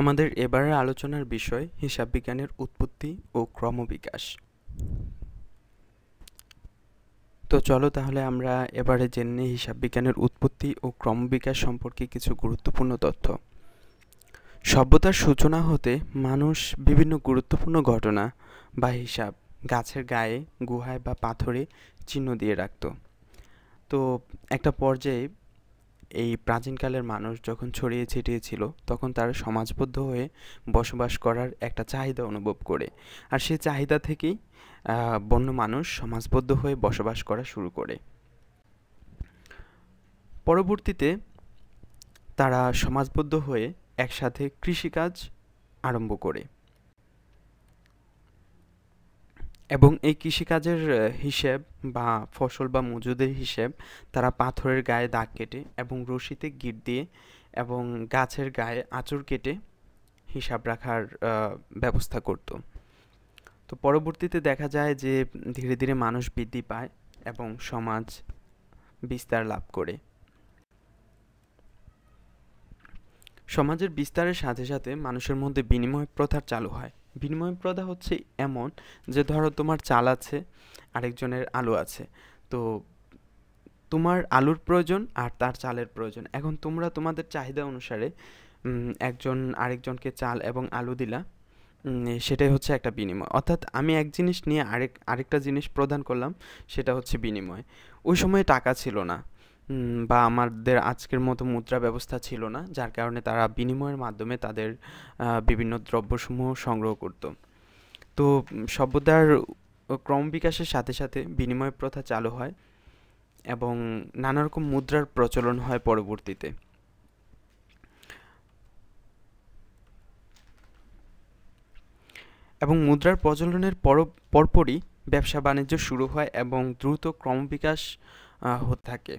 আমাদের এবারের আলোচনার বিষয় হিসাব বিজ্ঞানের উৎপত্তি ও ক্রমবিকাশ। তো চলো তাহলে আমরা এবারে জেনে হিসাব বিজ্ঞানের উৎপত্তি ও ক্রমবিকাশ সম্পর্কে কিছু গুরুত্বপূর্ণ তথ্য। সভ্যতার সূচনা হতে মানুষ বিভিন্ন গুরুত্বপূর্ণ ঘটনা বা হিসাব গাছের গায়ে, গুহায় বা পাথরে চিহ্ন দিয়ে রাখত। তো একটা পর্যায়ে এই প্রাচীনকালের মানুষ যখন ছড়িয়ে ছিটিয়ে ছিল তখন তারা সমাজবদ্ধ হয়ে বসবাস করার একটা চাহিদা অনুভব করে। আর সেই চাহিদা থেকেই বন্য মানুষ সমাজবদ্ধ হয়ে বসবাস করা শুরু করে। পরবর্তীতে তারা সমাজবদ্ধ হয়ে একসাথে কৃষিকাজ আরম্ভ করে। এবং এই কৃষিকাজের হিসেব বা ফসল বা মজুদের হিসেব তারা পাথরের গায়ে দাগ কেটে এবং রশিতে গিট দিয়ে এবং গাছের গায়ে আঁচড় কেটে হিসাব রাখার ব্যবস্থা করত। তো পরবর্তীতে দেখা যায় যে ধীরে ধীরে মানুষ বৃদ্ধি পায় এবং সমাজ বিস্তার লাভ করে। সমাজের বিস্তারের সাথে সাথে মানুষের মধ্যে বিনিময় প্রথার চালু হয়। বিনিময় প্রথা হচ্ছে এমন যে, ধরো তোমার চাল আছে, আরেকজনের আলু আছে। তো তোমার আলুর প্রয়োজন আর তার চালের প্রয়োজন। এখন তোমরা তোমাদের চাহিদা অনুসারে একজন আরেকজনকে চাল এবং আলু দিলা সেটাই হচ্ছে একটা বিনিময়। অর্থাৎ আমি এক জিনিস নিয়ে আরেক, আরেকটা জিনিস প্রদান করলাম, সেটা হচ্ছে বিনিময়। ওই সময় টাকা ছিল না। বা আমাদের আজকের মতো মুদ্রা ব্যবস্থা ছিল না, যার কারণে তারা বিনিময়ের মাধ্যমে তাদের বিভিন্ন দ্রব্যসমূহ সংগ্রহ করত। তো সভ্যতার ক্রম বিকাশের সাথে সাথে বিনিময় প্রথা চালু হয় এবং নানা রকম মুদ্রার প্রচলন হয় পরবর্তীতে। এবং মুদ্রার প্রচলনের পর, পরপরই ব্যবসা বাণিজ্য শুরু হয় এবং দ্রুত ক্রমবিকাশ হতে থাকে।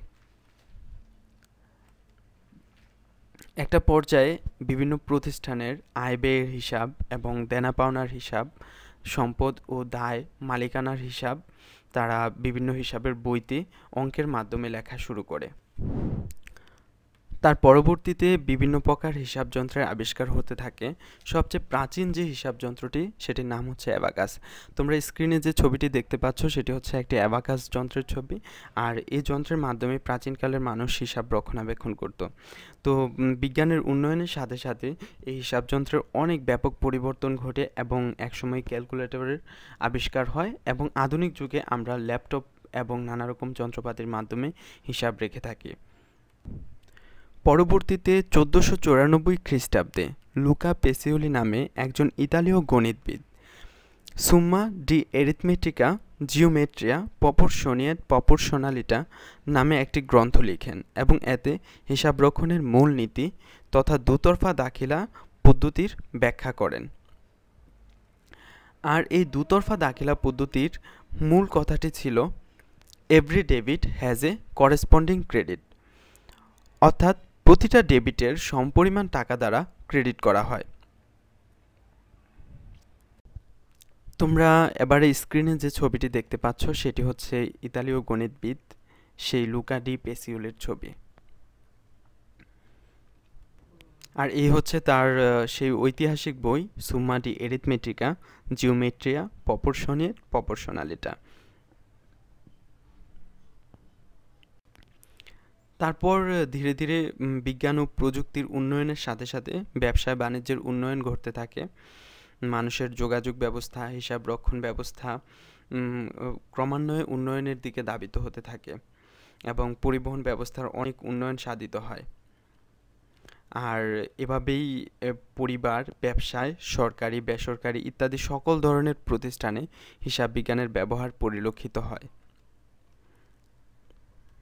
একটা পর্যায়ে বিভিন্ন প্রতিষ্ঠানের আয় ব্যয়ের হিসাব এবং দেনা পাওনার হিসাব, সম্পদ ও দায় মালিকানার হিসাব, তারা বিভিন্ন হিসাবের বইতে অঙ্কের মাধ্যমে লেখা শুরু করে। তার পরবর্তীতে বিভিন্ন প্রকার হিসাব যন্ত্রের আবিষ্কার হতে থাকে। সবচেয়ে প্রাচীন যে হিসাব যন্ত্রটি, সেটির নাম হচ্ছে অ্যাবাকাস। তোমরা স্ক্রিনে যে ছবিটি দেখতে পাচ্ছ, সেটি হচ্ছে একটি অ্যাবাকাস যন্ত্রের ছবি। আর এই যন্ত্রের মাধ্যমে প্রাচীনকালের মানুষ হিসাব রক্ষণাবেক্ষণ করত। তো বিজ্ঞানের উন্নয়নের সাথে সাথে এই হিসাব যন্ত্রের অনেক ব্যাপক পরিবর্তন ঘটে এবং একসময় ক্যালকুলেটরের আবিষ্কার হয় এবং আধুনিক যুগে আমরা ল্যাপটপ এবং নানা রকম যন্ত্রপাতির মাধ্যমে হিসাব রেখে থাকি। পরবর্তীতে চোদ্দোশো চৌরানব্বই খ্রিস্টাব্দে লুকা পেসিওলি নামে একজন ইতালীয় গণিতবিদ। সুম্মা ডি এরিথমেটিকা জিওমেট্রিয়া পপরশনিয়েট পপরশনালিটা নামে একটি গ্রন্থ লিখেন এবং এতে হিসাবরক্ষণের মূল নীতি তথা দুতরফা দাখিলা পদ্ধতির ব্যাখ্যা করেন। আর এই দুতরফা দাখিলা পদ্ধতির মূল কথাটি ছিল every debit has a corresponding credit অর্থাৎ প্রতিটা ডেবিটের সমপরিমাণ টাকা দ্বারা ক্রেডিট করা হয়। তোমরা এবারে স্ক্রিনে যে ছবিটি দেখতে পাচ্ছ, সেটি হচ্ছে ইতালীয় গণিতবিদ সেই লুকা ডি পেসিওলের ছবি। আর এই হচ্ছে তার সেই ঐতিহাসিক বই সুম্মা ডি এরিথমেটিকা, জিওমেট্রিয়া পপরশনের পপরশনালিটা তারপর ধীরে ধীরে বিজ্ঞান ও প্রযুক্তির উন্নয়নের সাথে সাথে ব্যবসায় বাণিজ্যের উন্নয়ন ঘটতে থাকে। মানুষের যোগাযোগ ব্যবস্থা, হিসাব রক্ষণ ব্যবস্থা ক্রমান্বয়ে উন্নয়নের দিকে দাবিত হতে থাকে এবং পরিবহন ব্যবস্থার অনেক উন্নয়ন সাধিত হয়। আর এভাবেই পরিবার, ব্যবসায়, সরকারি, বেসরকারি ইত্যাদি সকল ধরনের প্রতিষ্ঠানে হিসাব বিজ্ঞানের ব্যবহার পরিলক্ষিত হয়।